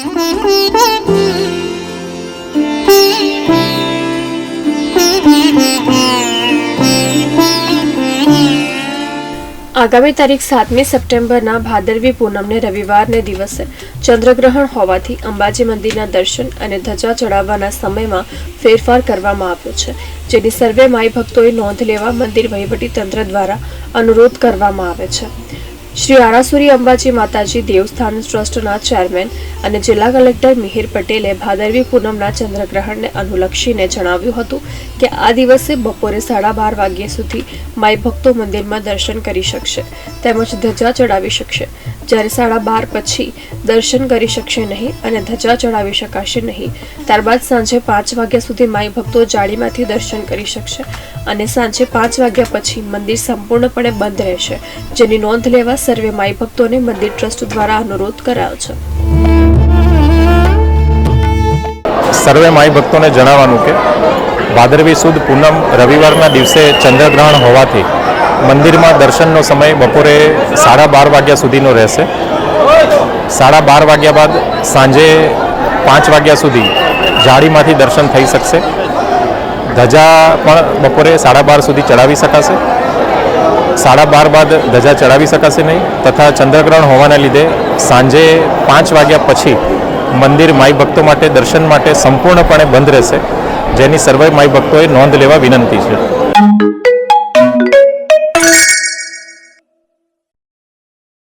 આગામી તારીખ સાતમી સપ્ટેમ્બરના ભાદરવી પૂનમને રવિવારને દિવસે ચંદ્રગ્રહણ હોવાથી અંબાજી મંદિરના દર્શન અને ધજા ચડાવવાના સમયમાં ફેરફાર કરવામાં આવ્યો છે, જેની સર્વે માઈ ભક્તોએ નોંધ લેવા મંદિર વહીવટી તંત્ર દ્વારા અનુરોધ કરવામાં આવે છે. શ્રી આરાસુરી અંબાજી માતાજી દેવસ્થાન ટ્રસ્ટના ચેરમેન અને જિલ્લા કલેક્ટર મિહિર પટેલે ભાદરવી પૂનમના ચંદ્રગ્રહણને અનુલક્ષીને જણાવ્યું હતું કે આ દિવસે બપોરે સાડા બાર વાગ્યા સુધી માઈ ભક્તો મંદિરમાં દર્શન કરી શકશે, તેમજ ધજા ચડાવી શકશે. જ્યારે સાડા બાર પછી દર્શન કરી શકશે નહીં અને ધજા ચડાવી શકાશે નહીં. ત્યારબાદ સાંજે પાંચ વાગ્યા સુધી માઈ ભક્તો જાળીમાંથી દર્શન કરી શકશે અને સાંજે પાંચ વાગ્યા પછી મંદિર સંપૂર્ણપણે બંધ રહેશે. જેની નોંધ લેવા સર્વે માઈ ભક્તોને મંદિર ટ્રસ્ટ દ્વારા અનુરોધ કરાયો છે. સર્વે માઈ ભક્તોને જણાવવાનું કે ભાદરવી સુદ પૂનમ રવિવારના દિવસે ચંદ્રગ્રહણ હોવાથી મંદિરમાં દર્શનનો સમય બપોરે સાડા બાર વાગ્યા સુધીનો રહેશે. સાડા બાર વાગ્યા બાદ સાંજે પાંચ વાગ્યા સુધી જાળીમાંથી દર્શન થઈ શકશે. ધજા પણ બપોરે સાડા બાર સુધી ચડાવી શકાશે. સાડા બાર બાદ ધજા ચડાવી શકાશે નહીં તથા ચંદ્રગ્રહણ હોવાના લીધે સાંજે પાંચ વાગ્યા પછી મંદિર માઈ ભક્તો માટે દર્શન માટે સંપૂર્ણપણે બંધ રહેશે. જેની સર્વે માઈ ભક્તોએ નોંધ લેવા વિનંતી છે.